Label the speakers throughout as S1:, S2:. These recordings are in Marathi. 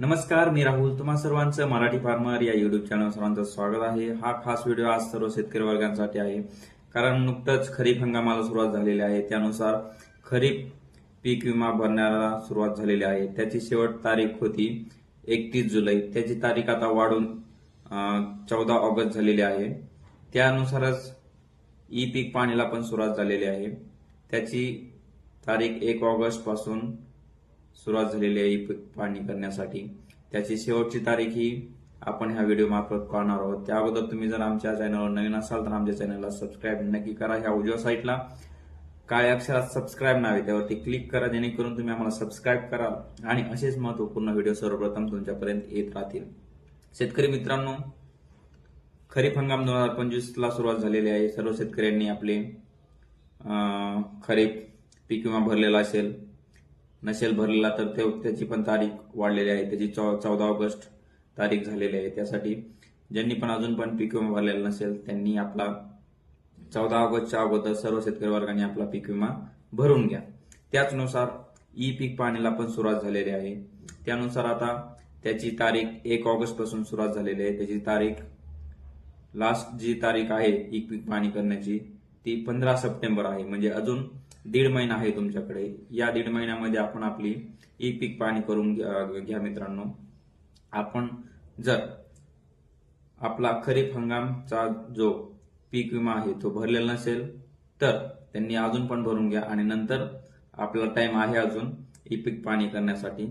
S1: नमस्कार मी राहुल. तुम्हा सर्वांचं मराठी फार्मर या युट्यूब चॅनल सर्वांचं स्वागत आहे. हा खास व्हिडिओ आज सर्व शेतकरी वर्गांसाठी आहे. कारण नुकतंच खरीप हंगामाला सुरुवात झालेली आहे. त्यानुसार खरीप पीक विमा भरण्याला सुरुवात झालेली आहे. त्याची शेवट तारीख होती एकतीस जुलै. त्याची तारीख आता वाढून चौदा ऑगस्ट झालेली आहे. त्यानुसारच ई पीक पाणीला पण सुरुवात झालेली आहे. त्याची तारीख एक ऑगस्टपासून सुरुवात झालेली आहे ई पीक करण्यासाठी. त्याची शेवटची तारीख ही आपण ह्या व्हिडिओ मार्फत कळणार आहोत. त्या अगोदर तुम्ही जर आमच्या चॅनलवर नवीन असाल तर आमच्या चॅनलला सबस्क्राईब नक्की करा ह्या उजव्या साईटला काळ्या अक्षरात सबस्क्राईब नावे त्यावरती क्लिक करा जेणेकरून तुम्ही आम्हाला सबस्क्राईब कराल आणि असेच महत्त्वपूर्ण व्हिडिओ सर्वप्रथम तुमच्यापर्यंत येत राहतील. शेतकरी मित्रांनो खरीप हंगाम दोन हजार पंचवीस ला सुरुवात झालेली आहे. सर्व शेतकऱ्यांनी आपले खरीप पीक विमा भरलेला असेल. नसेल भरलेला तर ते त्याची पण तारीख वाढलेली आहे. त्याची चौ चौदा ऑगस्ट तारीख झालेली आहे. त्यासाठी ज्यांनी पण अजून पण पीक विमा भरलेला नसेल त्यांनी आपला चौदा ऑगस्टच्या अगोदर सर्व शेतकरी वर्गाने आपला पीक विमा भरून घ्या. त्याचनुसार ई पीक पाहणीला पण सुरुवात झालेली आहे. त्यानुसार आता त्याची तारीख एक ऑगस्टपासून सुरुवात झालेली आहे. त्याची तारीख लास्ट जी तारीख आहे ई पीक पाहणी करण्याची ती पंधरा सप्टेंबर आहे. म्हणजे अजून दीड महिना आहे तुमच्याकडे. या दीड महिन्यामध्ये आपण आपली ई पीक पाणी करून घ्या घ्या मित्रांनो. आपण जर आपला खरीप हंगामचा जो पीक विमा आहे तो भरलेला नसेल तर त्यांनी अजून पण भरून घ्या आणि नंतर आपला टाइम आहे अजून ई पीक पाणी करण्यासाठी.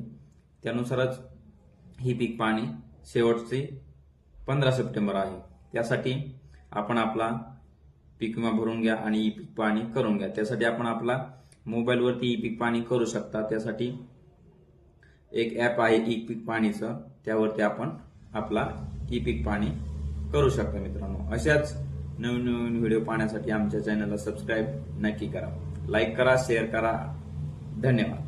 S1: त्यानुसारच ही पीक पाणी शेवटची पंधरा सप्टेंबर आहे. त्यासाठी आपण आपला पीक विमा भरून घ्या आणि ई पीक पाणी करून घ्या. त्यासाठी आपण आपला मोबाईलवरती ई पीक पाणी करू शकता. त्यासाठी एक ॲप आहे ई पीक पाणीचं. त्यावरती आपण आपला ई पीक पाणी करू शकता मित्रांनो. अशाच नवीन नवीन व्हिडिओ पाहण्यासाठी आमच्या चॅनलला सबस्क्राईब नक्की करा. लाईक करा शेअर करा. धन्यवाद.